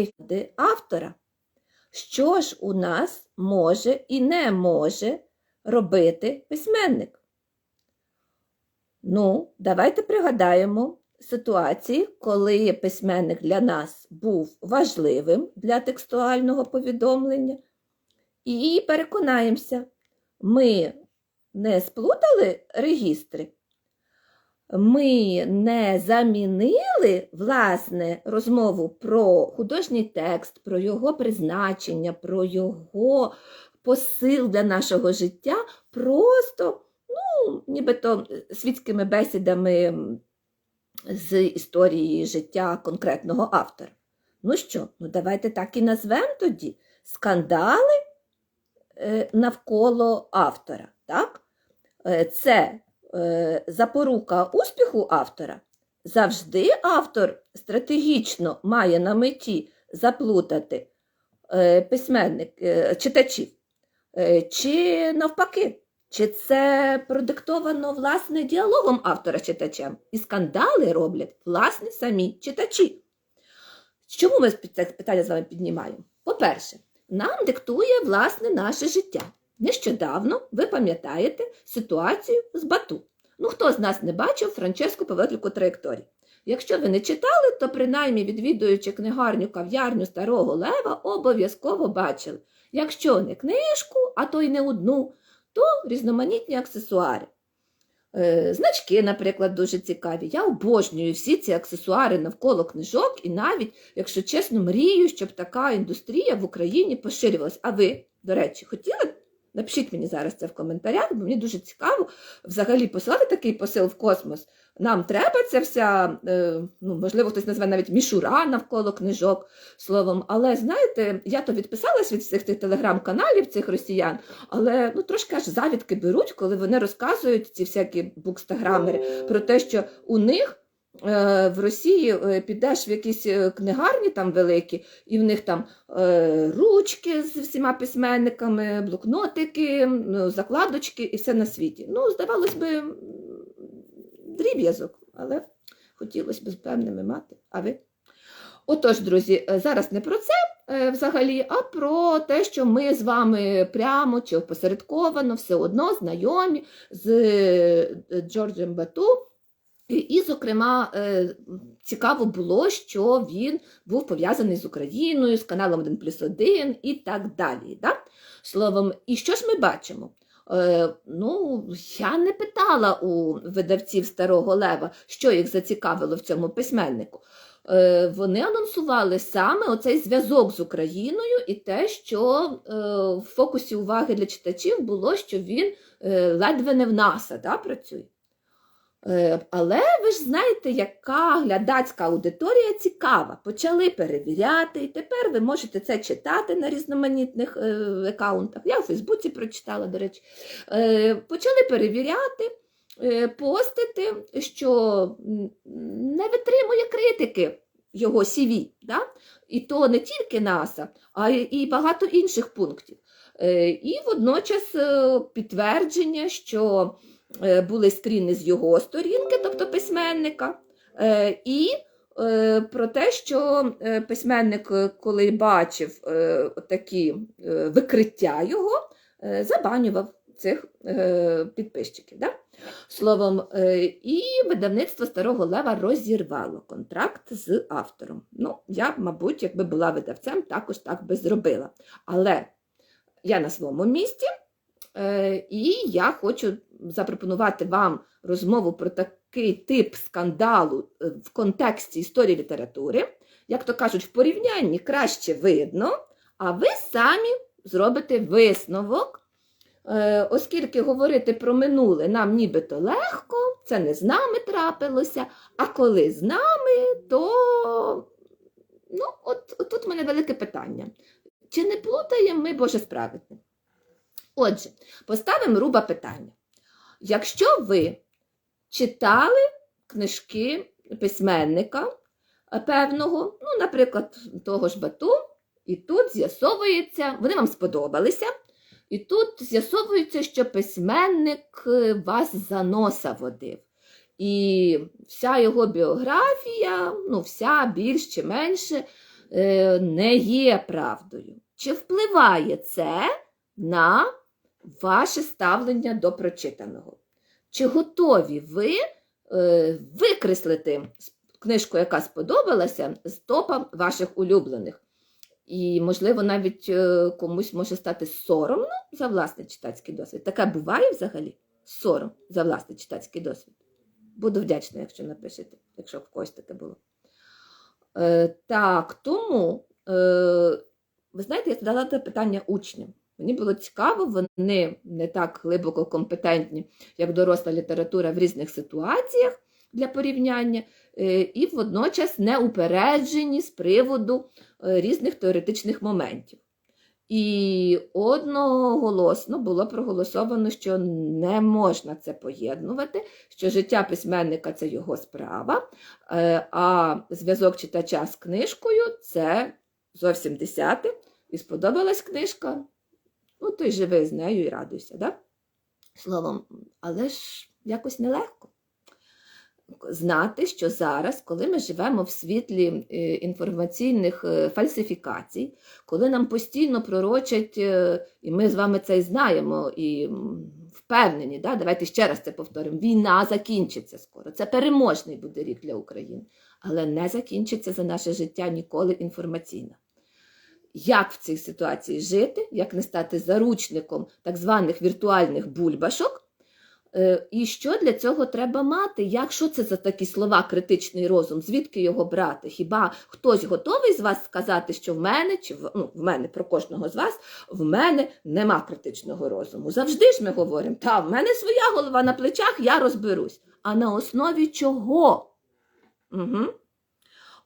ефіди автора. Що ж у нас може і не може робити письменник? Ну, давайте пригадаємо ситуації, коли письменник для нас був важливим для текстуального повідомлення, і переконаємося, ми не сплутали регістри, ми не замінили власне розмову про художній текст, про його призначення, про його посил для нашого життя, просто, ну, нібито світськими бесідами з історії життя конкретного автора. Ну що, ну давайте так і назвемо тоді скандали е, навколо автора. Так? Е, Це е, запорука успіху автора. Завжди автор стратегічно має на меті заплутати е, письменник, е, читачів, Е, чи навпаки. Чи це продиктовано власне діалогом автора читачем, І скандали роблять власне самі читачі. Чому ми це питання з вами піднімаємо? По-перше, нам диктує власне наше життя. Нещодавно ви пам'ятаєте ситуацію з Бату. Ну, хто з нас не бачив Франческо Павлику траєкторії? Якщо ви не читали, то принаймні відвідуючи книгарню кав'ярню Старого Лева, обов'язково бачили. Якщо не книжку, а то й не одну, то різноманітні аксесуари. Е, Значки, наприклад, дуже цікаві. Я обожнюю всі ці аксесуари навколо книжок і навіть, якщо чесно, мрію, щоб така індустрія в Україні поширювалась. А ви, до речі, хотіли? Напишіть мені зараз це в коментарях, бо мені дуже цікаво взагалі посилати такий посил в космос. Нам треба ця вся, е, ну, можливо, хтось назве навіть мішура навколо книжок словом. Але знаєте, я то відписалась від всіх тих телеграм-каналів цих росіян, але ну, трошки аж завідки беруть, коли вони розказують ці всякі букстаграмери про те, що у них. Е, В Росії е, підеш в якісь е, книгарні там великі, і в них там ручки з всіма письменниками, блокнотики, закладочки і все на світі. Ну, здавалось би, дріб'язок, але хотілося б певними мати. А ви? Отож, друзі, зараз не про це взагалі, а про те, що ми з вами прямо чи опосередковано все одно знайомі з Джорджем Бату. І, зокрема, е, цікаво було, що він був пов'язаний з Україною, з каналом 1 плюс 1 і так далі. Да? Словом, і що ж ми бачимо? Е, ну, я не питала у видавців Старого Лева, що їх зацікавило в цьому письменнику. Е, вони анонсували саме оцей зв'язок з Україною і те, що в фокусі уваги для читачів було, що він ледве не в НАСА да, працює. Е, Але ви ж знаєте, яка глядацька аудиторія цікава. Почали перевіряти, і тепер ви можете це читати на різноманітних е, аккаунтах. Я у Фейсбуці прочитала, до речі. Е, Почали перевіряти, постити, що не витримує критики його CV. Да? І то не тільки НАСА, а і багато інших пунктів. І водночас підтвердження, що були скріни з його сторінки, тобто письменника, е, і е, про те, що е, письменник, е, коли бачив е, такі е, викриття його, е, забанював цих е, підписчиків. Да? Словом, е, і видавництво Старого Лева розірвало контракт з автором. Ну, я, мабуть, якби була видавцем, також так би зробила. Але я на своєму місці, е, і я хочу запропонувати вам розмову про такий тип скандалу е, в контексті історії літератури. Як то кажуть, в порівнянні краще видно, а ви самі зробите висновок. Е, Оскільки говорити про минуле нам нібито легко, це не з нами трапилося, а коли з нами, то ну, от, от тут в мене велике питання. Чи не плутаємо ми Боже справедне? Отже, поставимо руба питання. Якщо ви читали книжки письменника певного, ну, наприклад, того ж Бату, і тут з'ясовується, вони вам сподобалися, і тут з'ясовується, що письменник е, вас за носа водив. І вся його біографія, ну, вся більш чи менше, е, не є правдою. Чи впливає це на ваше ставлення до прочитаного? Чи готові ви е, викреслити книжку, яка сподобалася, з топа ваших улюблених? І, можливо, навіть е, комусь може стати соромно за власний читацький досвід. Таке буває взагалі? Сором за власний читацький досвід. Буду вдячна, якщо напишете, якщо в когось таке було. Е, так, тому, е, ви знаєте, я задала це питання учням. Мені було цікаво, вони не так глибоко компетентні, як доросла література в різних ситуаціях для порівняння, е, і водночас не упереджені з приводу е, різних теоретичних моментів. І одноголосно було проголосовано, що не можна це поєднувати, що життя письменника це його справа, е, а зв'язок читача з книжкою це зовсім десяте. І сподобалась книжка, ну то й живи з нею і радуйся. Да? Словом, але ж якось нелегко знати, що зараз, коли ми живемо в світлі е, інформаційних е, фальсифікацій, коли нам постійно пророчать, е, і ми з вами це і знаємо, і впевнені, да? давайте ще раз це повторимо: війна закінчиться скоро. Це переможний буде рік для України, але не закінчиться за наше життя ніколи інформаційно. Як в цій ситуації жити, як не стати заручником так званих віртуальних бульбашок, Е, І що для цього треба мати? Як що це за такі слова критичний розум? Звідки його брати? Хіба хтось готовий з вас сказати, що в мене, чи в, ну, в мене про кожного з вас, в мене нема критичного розуму? Завжди ж ми говоримо, та в мене своя голова на плечах, я розберусь. А на основі чого? Угу.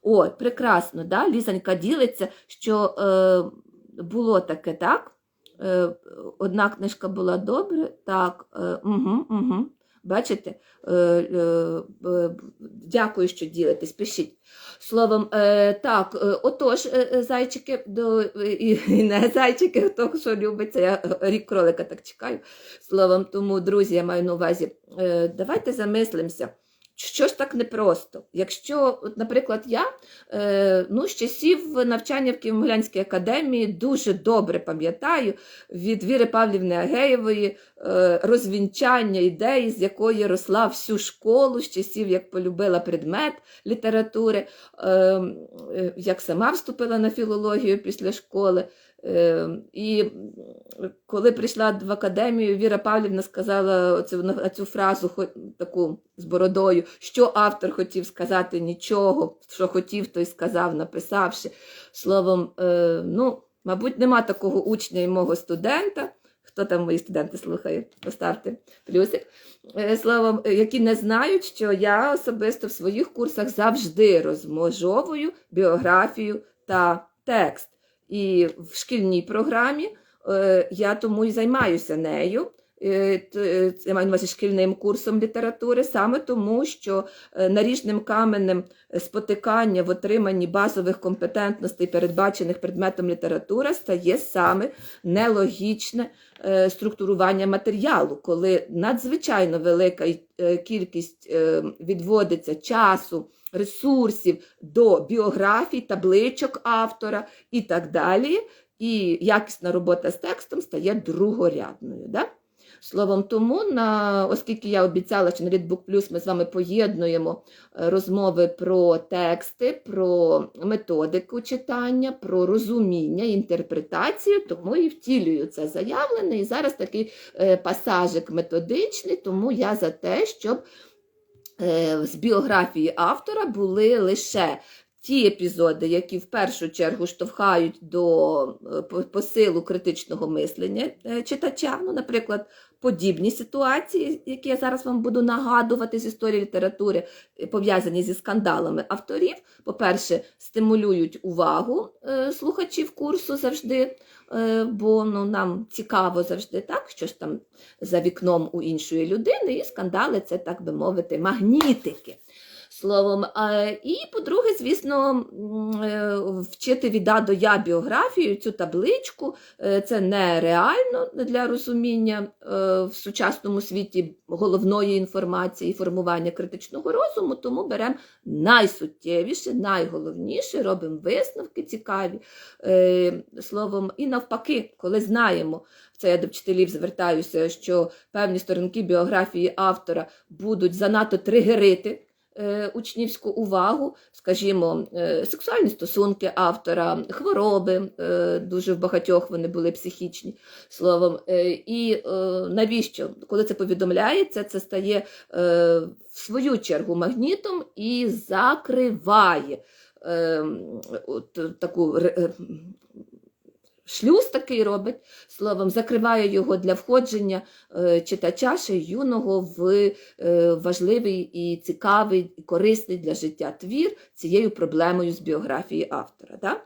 Ой, прекрасно, да? Лізанька ділиться, що е, було таке, так? Е, одна книжка була добре, так, е, угу, угу. Бачите? Е, е, дякую, що ділитесь, пишіть. Словом, е, так, е, отож, зайчики, до, і, не зайчики, хто що любить, це я рік кролика так чекаю. Словом, тому, друзі, я маю на увазі, давайте замислимося. Що ж так непросто? Якщо, от, наприклад, я е, ну, з часів навчання в Києво-Могилянській академії дуже добре пам'ятаю від Віри Павлівни Агеєвої е, розвінчання ідеї, з якої росла всю школу, з часів, як полюбила предмет літератури, е, е, як сама вступила на філологію після школи. Е, І коли прийшла в академію, Віра Павлівна сказала цю, на цю фразу таку з бородою, що автор хотів сказати нічого, що хотів, той сказав, написавши. Словом, е, ну, мабуть, нема такого учня і мого студента. Хто там мої студенти слухає? Поставте плюсик. Е, Словом, е, які не знають, що я особисто в своїх курсах завжди розмножовую біографію та текст. І в шкільній програмі е, я тому і займаюся нею. Е, е, Я маю на увазі шкільним курсом літератури, саме тому, що наріжним каменем спотикання в отриманні базових компетентностей, передбачених предметом література, стає саме нелогічне структурування матеріалу, коли надзвичайно велика кількість відводиться часу, ресурсів до біографій, табличок автора і так далі. І якісна робота з текстом стає другорядною. Да? Словом, тому, на, оскільки я обіцяла, що на Readbook Plus ми з вами поєднуємо е, розмови про тексти, про методику читання, про розуміння, інтерпретацію, тому і втілюю це заявлене. І зараз такий е, пасажик методичний, тому я за те, щоб з біографії автора були лише ті епізоди, які в першу чергу штовхають до е, посилу критичного мислення е, читача. Ну, наприклад, подібні ситуації, які я зараз вам буду нагадувати з історії літератури, е, пов'язані зі скандалами авторів. По-перше, стимулюють увагу е, слухачів курсу завжди, е, бо ну, нам цікаво завжди так, що ж там за вікном у іншої людини, і скандали це, так би мовити, магнітики. Словом, і по-друге, звісно, е, вчити від А до Я біографію, цю табличку, е, це нереально для розуміння е, в сучасному світі головної інформації і формування критичного розуму, тому беремо найсуттєвіше, найголовніше, робимо висновки цікаві. Словом, і навпаки, коли знаємо, це я до вчителів звертаюся, що певні сторінки біографії автора будуть занадто тригерити учнівську увагу, скажімо, е, сексуальні стосунки автора, хвороби, е, дуже в багатьох вони були психічні словом. Е, І е, навіщо, коли це повідомляється, це стає е, в свою чергу магнітом і закриває е, от, таку е, шлюз такий робить, словом, закриває його для входження е, читача ще юного в е, важливий і цікавий, і корисний для життя твір цією проблемою з біографії автора. Да?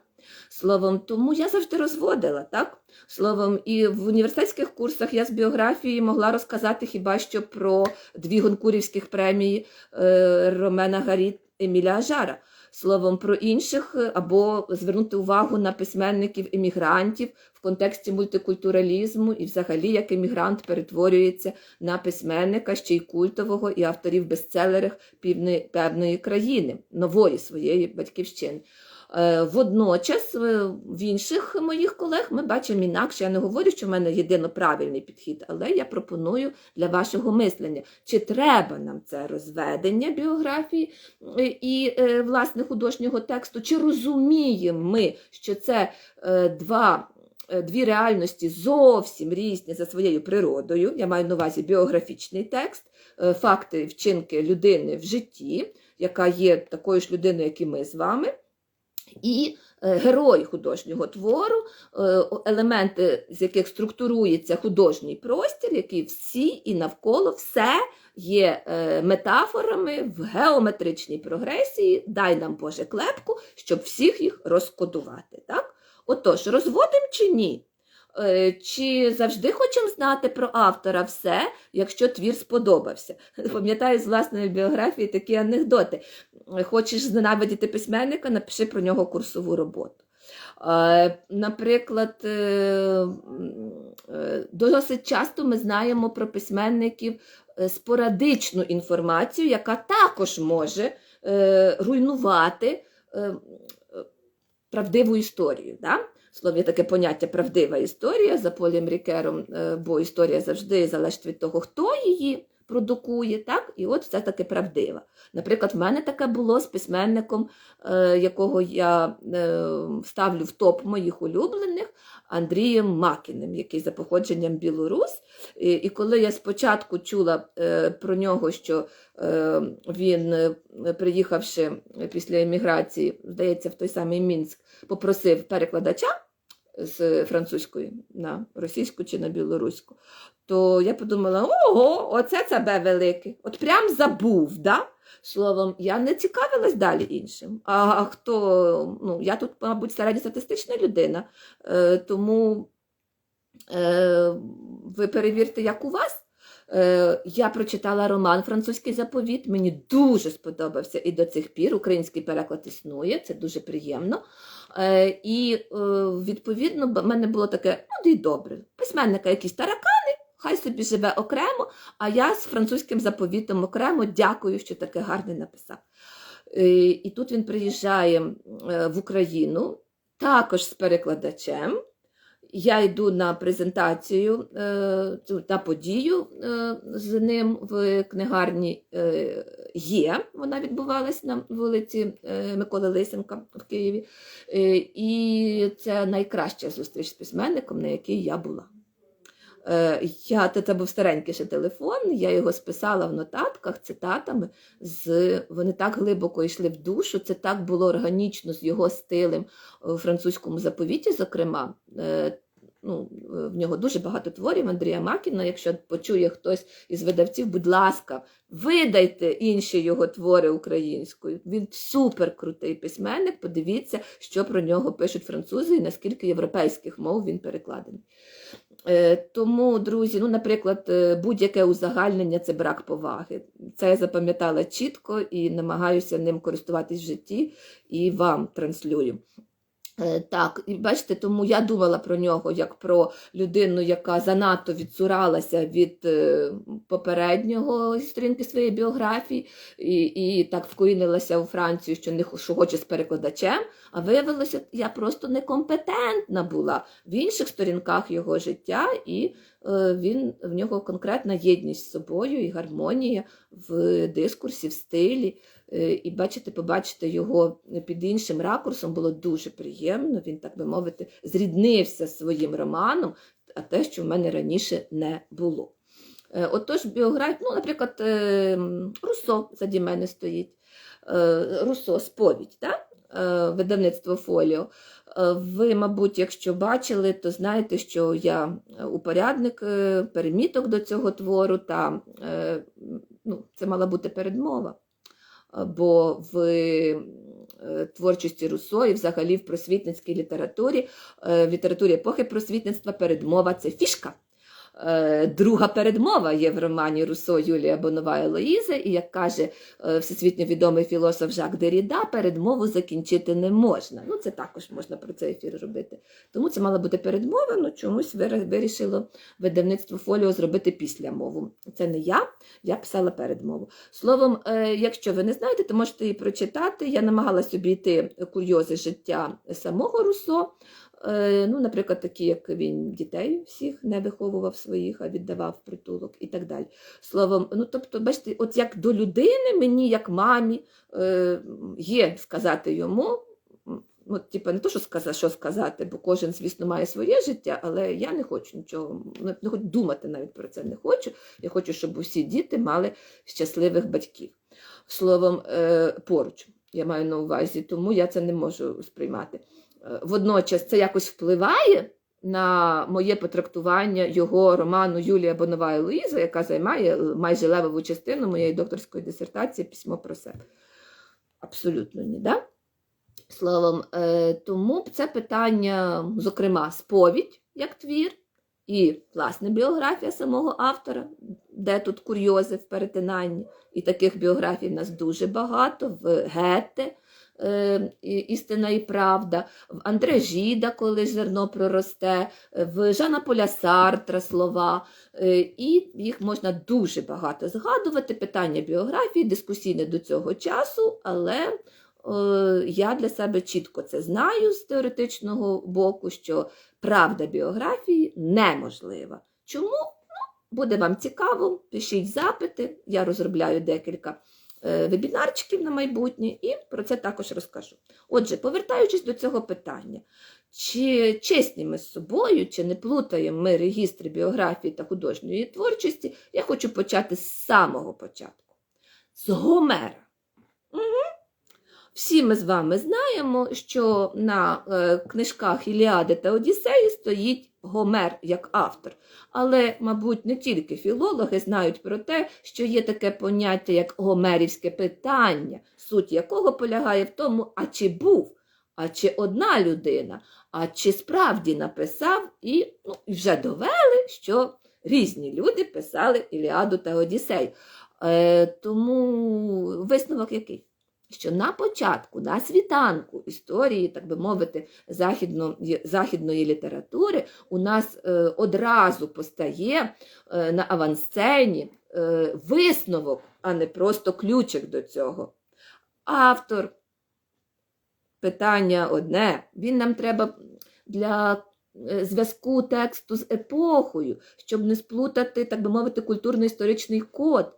Словом, тому я завжди розводила, так? Словом, і в університетських курсах я з біографії могла розказати хіба що про дві гонкурівських премії е, Ромена Гаріт Еміля Ажара. Словом, про інших е, або звернути увагу на письменників-емігрантів в контексті мультикультуралізму і взагалі як емігрант перетворюється на письменника ще й культового і авторів бестселерів певної країни, нової своєї батьківщини. Е, Водночас е, в інших моїх колег ми бачимо інакше. Я не говорю, що в мене єдино правильний підхід, але я пропоную для вашого мислення, чи треба нам це розведення біографії е, і власне художнього тексту, чи розуміємо ми, що це два. Дві реальності зовсім різні за своєю природою. Я маю на увазі біографічний текст, факти, вчинки людини в житті, яка є такою ж людиною, як і ми з вами. І е, герой художнього твору, е, елементи, з яких структурується художній простір, який всі і навколо все є е, метафорами в геометричній прогресії. Дай нам Боже клепку, щоб всіх їх розкодувати. Так? Отож, розводимо чи ні? Е, Чи завжди хочемо знати про автора все, якщо твір сподобався? Пам'ятаю з власної біографії такі анекдоти. Хочеш зненавидіти письменника, напиши про нього курсову роботу. Е, Наприклад, е, досить часто ми знаємо про письменників спорадичну інформацію, яка також може руйнувати правдиву історію. Да? Словом, є таке поняття правдива історія за Полем Рікером, е, бо історія завжди залежить від того, хто її продукує, так? і от все таки правдива. Наприклад, в мене таке було з письменником, е, якого я е, ставлю в топ моїх улюблених, Андрієм Макіним, який за походженням білорус. І, коли я спочатку чула е, про нього, що він, приїхавши після еміграції, здається, в той самий Мінськ, попросив перекладача з французької на російську чи на білоруську, то я подумала: ого, оце тебе велике. От прям забув. да? Словом, я не цікавилась далі іншим. А хто, ну, я тут, мабуть, середньостатистична людина, е, тому е, ви перевірте, як у вас. Е, Я прочитала роман Французький заповіт. Мені дуже сподобався і до цих пір. Український переклад існує, це дуже приємно. Е, І е, відповідно в мене було таке, ну і добре. Письменника якісь таракани, хай собі живе окремо, а я з французьким заповітом окремо дякую, що таке гарне написав. І тут він приїжджає в Україну, також з перекладачем. Я йду на презентацію е, цю- на подію е, з ним в книгарні е, є. Вона відбувалась на вулиці е, Миколи Лисенка в Києві. Е, і це найкраща зустріч з письменником, на якій я була. Е, я, це був старенький ще телефон, я його списала в нотатках цитатами. З, вони так глибоко йшли в душу, це так було органічно з його стилем у французькому заповіті, зокрема. Е, Ну, в нього дуже багато творів Андрія Макіна. Якщо почує хтось із видавців, будь ласка, видайте інші його твори українською. Він супер крутий письменник. Подивіться, що про нього пишуть французи і наскільки європейських мов він перекладений. Е, Тому, друзі, ну, наприклад, е, будь-яке узагальнення це брак поваги. Це я запам'ятала чітко і намагаюся ним користуватись в житті і вам транслюю. Е, Так, і бачите, тому я думала про нього як про людину, яка занадто відсуралася від е, попереднього сторінки своєї біографії, і, і так вкорінилася у Францію, що не що хоче з перекладачем. А виявилося, я просто некомпетентна була в інших сторінках його життя, і він в нього конкретна єдність з собою і гармонія в дискурсі, в стилі. Е, І бачите, побачити його під іншим ракурсом було дуже приємно. Він, так би мовити, зріднився з своїм романом, а те, що в мене раніше не було. Е, Отож, біографія, ну, наприклад, е, Руссо заді мене стоїть. Е, Руссо сповідь, так? Е, видавництво Фоліо. Е, Ви, мабуть, якщо бачили, то знаєте, що я упорядник е, переміток до цього твору, та е, ну, це мала бути передмова. Е, Бо в е, творчості Руссо і взагалі в просвітницькій літературі, е, в літературі епохи просвітництва передмова це фішка. Е, Друга передмова є в романі Руссо Юлія Бонова Елоїза, і як каже е, всесвітньо відомий філософ Жак Деріда, передмову закінчити не можна. Ну, це також можна про цей ефір робити. Тому це мала бути передмова, ну чомусь вирішило видавництво фоліо зробити після мову. Це не я, я писала передмову. Словом, е, якщо ви не знаєте, то можете її прочитати. Я намагалась обійти курйози життя самого Руссо. Е, Ну, наприклад, такі, як він дітей всіх не виховував своїх, а віддавав притулок і так далі. Словом, ну тобто, бачите, от як до людини, мені, як мамі, е, є сказати йому. Ну, типу, не то, що сказати, що сказати, бо кожен, звісно, має своє життя, але я не хочу нічого, не, не хочу думати навіть про це не хочу. Я хочу, щоб усі діти мали щасливих батьків. Словом, е, поруч я маю на увазі, тому я це не можу сприймати. Е, Водночас це якось впливає на моє потрактування його роману Юлія Бонова і Луїза, яка займає майже левову частину моєї докторської дисертації письмо про себе. Абсолютно ні, да? Словом, е, тому це питання, зокрема, сповідь як твір, і власне біографія самого автора, де тут курйози в перетинанні. І таких біографій в нас дуже багато в Гете. Е, Істина і правда, в Андре Жіда, коли зерно проросте, в Жана Поля Сартра слова, е, і їх можна дуже багато згадувати. Питання біографії, дискусійне до цього часу, але е, я для себе чітко це знаю з теоретичного боку, що правда біографії неможлива. Чому? Ну, буде вам цікаво, пишіть запити, я розробляю декілька е, вебінарчиків на майбутнє і про це також розкажу. Отже, повертаючись до цього питання, чи чесні ми з собою, чи не плутаємо ми регістри біографії та художньої творчості, я хочу почати з самого початку. З Гомера. Всі ми з вами знаємо, що на е, книжках Іліади та Одіссеї стоїть Гомер як автор. Але, мабуть, не тільки філологи знають про те, що є таке поняття, як гомерівське питання, суть якого полягає в тому, а чи був, а чи одна людина, а чи справді написав, і ну, вже довели, що різні люди писали Іліаду та Одіссею. Е, тому висновок який? Що на початку, на світанку історії, так би мовити, західно, західної літератури у нас е, одразу постає е, на авансцені е, висновок, а не просто ключик до цього. Автор питання одне, він нам треба для зв'язку тексту з епохою, щоб не сплутати, так би мовити, культурно-історичний код.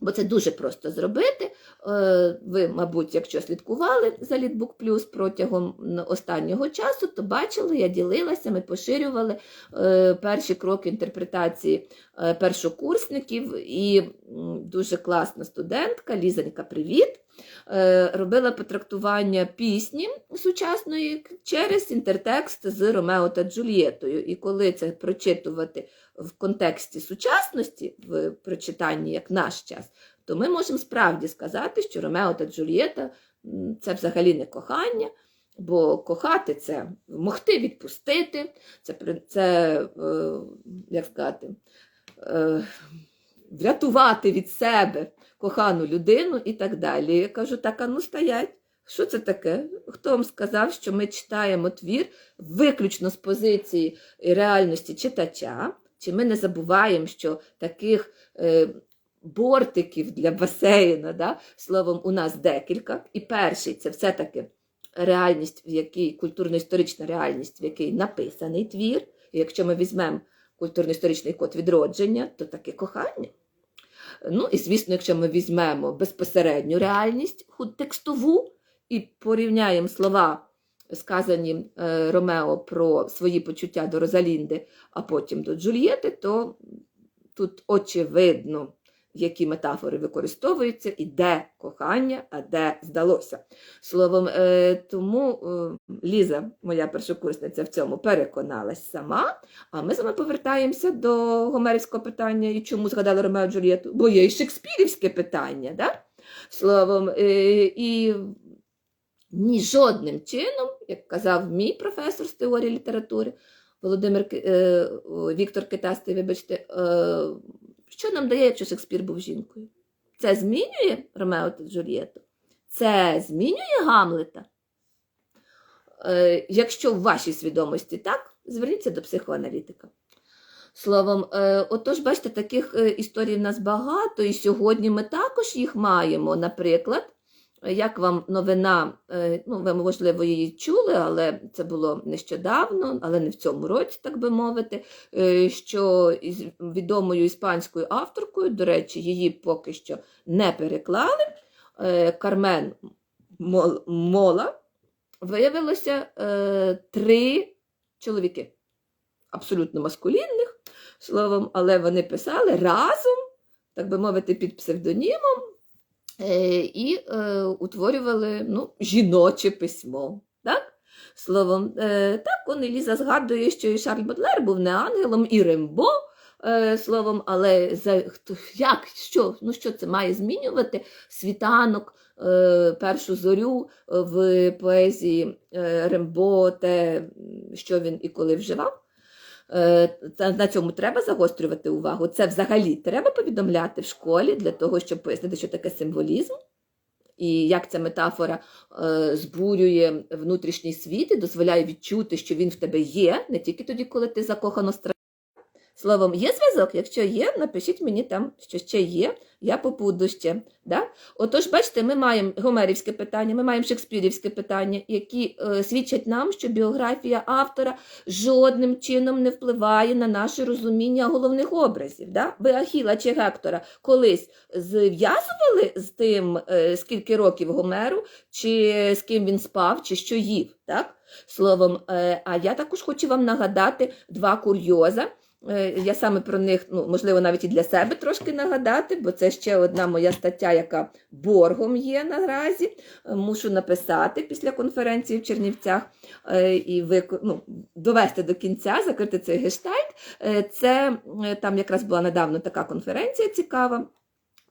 Бо це дуже просто зробити. Е, Ви, мабуть, якщо слідкували за Літбук Плюс протягом останнього часу, то бачили, я ділилася, ми поширювали е, перші кроки інтерпретації е, першокурсників, і дуже класна студентка, Лізонька, привіт! Е, Робила потрактування пісні сучасної через інтертекст з Ромео та Джульєтою. І коли це прочитувати в контексті сучасності, в прочитанні як наш час, то ми можемо справді сказати, що Ромео та Джульєта це взагалі не кохання, Бо кохати це могти відпустити, це, це е, як сказати, е, врятувати від себе кохану людину і так далі. Я кажу, так, а ну стоять. Що це таке? Хто вам сказав, що ми читаємо твір виключно з позиції реальності читача? Чи ми не забуваємо, що таких е, бортиків для басейна, да, словом, у нас декілька. І перший це все-таки реальність, в якій культурно-історична реальність, в якій написаний твір. І якщо ми візьмемо культурно-історичний код відродження, то таке кохання. Ну і звісно, якщо ми візьмемо безпосередню реальність текстову і порівняємо слова, сказані е, Ромео про свої почуття до Розалінди, а потім до Джульєти, то тут очевидно, які метафори використовуються, і де кохання, а де здалося. Словом, е, тому е, Ліза, моя першокурсниця, в цьому переконалась сама. А ми з вами повертаємося до гомерівського питання, і чому згадали Ромео Джульєту? Бо є і шекспірівське питання, да? Словом, е, і ні жодним чином, як казав мій професор з теорії літератури, Володимир Віктор Китастий, вибачте, що нам дає, якщо Шекспір був жінкою? Це змінює Ромео та Джульєту? Це змінює Гамлета? Е, якщо в вашій свідомості так, зверніться до психоаналітика. Словом, е, отож, бачите, таких е, історій в нас багато, і сьогодні ми також їх маємо. Наприклад, як вам новина, е, ну, ви, можливо, її чули, але це було нещодавно, але не в цьому році, так би мовити, е, що із відомою іспанською авторкою, до речі, її поки що не переклали, е, Кармен Мола, виявилося три чоловіки, абсолютно маскулінних, словом, але вони писали разом, так би мовити, під псевдонімом і е, утворювали ну, жіноче письмо. Так? Словом, е, так он і Ліза згадує, що і Шарль Бодлер був не ангелом, і Рембо. е, Словом, але за хто як що? Ну що це має змінювати світанок, е, першу зорю е, в поезії е, Рембо, те, що він і коли вживав? Е, на цьому треба загострювати увагу. Це взагалі треба повідомляти в школі для того, щоб пояснити, що таке символізм, і як ця метафора е, збурює внутрішній світ і дозволяє відчути, що він в тебе є, не тільки тоді, коли ти закохано страждаєш. Словом, є зв'язок? Якщо є, напишіть мені там, що ще є, я побуду ще. Да? Отож, бачите, ми маємо гомерівське питання, ми маємо шекспірівське питання, які е, свідчать нам, що біографія автора жодним чином не впливає на наше розуміння головних образів. Да? Ви Ахіла чи Гектора колись зв'язували з тим, е, скільки років Гомеру, чи з ким він спав, чи що їв. Так? Словом, е, а я також хочу вам нагадати два курйоза. Е, Я саме про них, ну, можливо, навіть і для себе трошки нагадати, бо це ще одна моя стаття, яка боргом є наразі. Е, Мушу написати після конференції в Чернівцях е, і вик- ну, довести до кінця, закрити цей гештальт. Це там якраз була недавно така конференція цікава.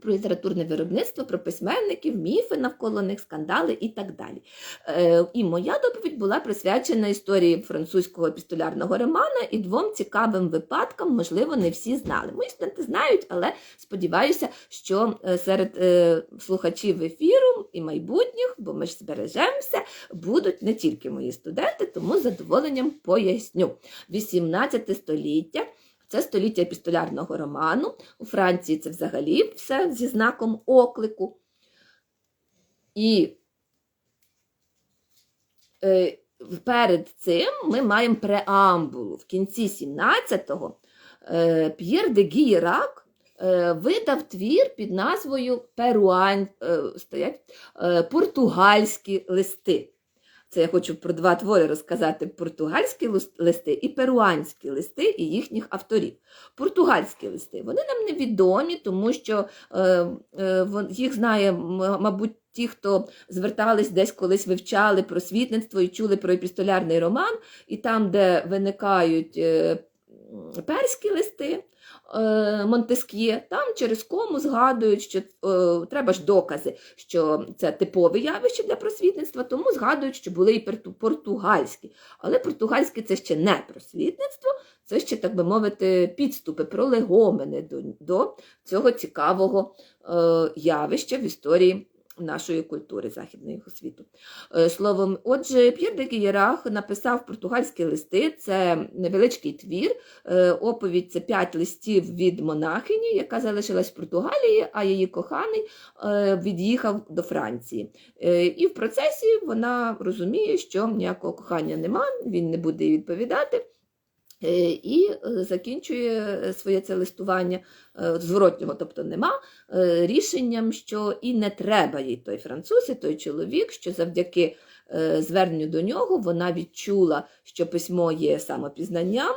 Про літературне виробництво, про письменників, міфи навколо них, скандали і так далі. Е, і моя доповідь була присвячена історії французького епістолярного романа і двом цікавим випадкам, можливо, не всі знали. Мої студенти знають, але сподіваюся, що е, серед е, слухачів ефіру і майбутніх, бо ми ж збережемося, будуть не тільки мої студенти, тому задоволенням поясню. 18 століття. Це століття епістолярного роману. У Франції це взагалі все зі знаком оклику. І е, перед цим ми маємо преамбулу. В кінці 17-го е, П'єр де Гієрак е, видав твір під назвою Перуань, стоять, Португальські листи. Це я хочу про два твори розказати: португальські листи і перуанські листи і їхніх авторів. Португальські листи вони нам невідомі, тому що е, е, їх знає, мабуть, ті, хто звертались десь колись вивчали просвітництво і чули про епістолярний роман, і там, де виникають. е, перські листи Монтескє, там через кому згадують, що е, треба ж докази, що це типове явище для просвітництва, тому згадують, що були і португальські. Але португальське це ще не просвітництво, це ще, так би мовити, підступи, пролегомени до, до цього цікавого е, явища в історії нашої культури західного світу. Е, Словом, отже, П'єр де Гієрах написав португальські листи, це невеличкий твір, е, оповідь це п'ять листів від монахині, яка залишилась в Португалії, а її коханий е, від'їхав до Франції. І в процесі вона розуміє, що ніякого кохання нема, він не буде відповідати. Е, І е, закінчує е, своє це листування зворотнього, тобто нема, рішенням, що і не треба їй той француз, і той чоловік, що завдяки зверненню до нього вона відчула, що письмо є самопізнанням,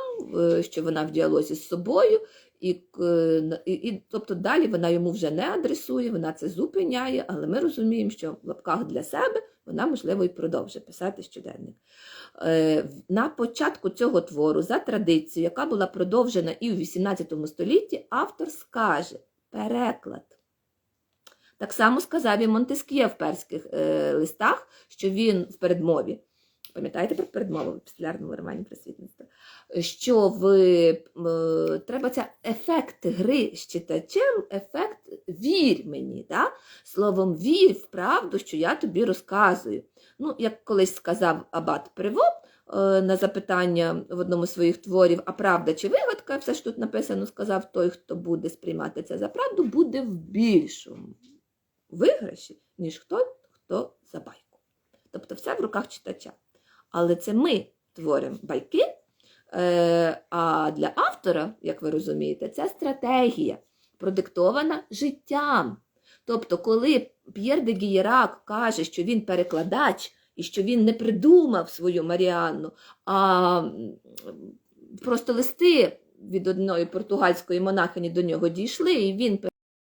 що вона в діалозі з собою. І, е, і, і, тобто далі вона йому вже не адресує, вона це зупиняє, але ми розуміємо, що в лапках для себе вона, можливо, і продовжує писати щоденник. Е, На початку цього твору, за традицією, яка була продовжена і у XVIII столітті, автор скаже переклад. Так само сказав і Монтескє в перських е, листах, що він в передмові. Пам'ятаєте про передмову в епістолярному романі просвітництва? Що в, е, треба це ефект гри з читачем, ефект вір мені. Да? Словом, вір в правду, що я тобі розказую. Ну, як колись сказав Абат Приво е, на запитання в одному з своїх творів, а правда чи вигадка, все ж тут написано, сказав той, хто буде сприймати це за правду, буде в більшому виграші, ніж хто, хто за байку. Тобто все в руках читача. Але це ми творимо байки, е, а для автора, як ви розумієте, це стратегія, продиктована життям. Тобто, коли П'єр де Гієрак каже, що він перекладач і що він не придумав свою Маріанну, а просто листи від одної португальської монахині до нього дійшли, і він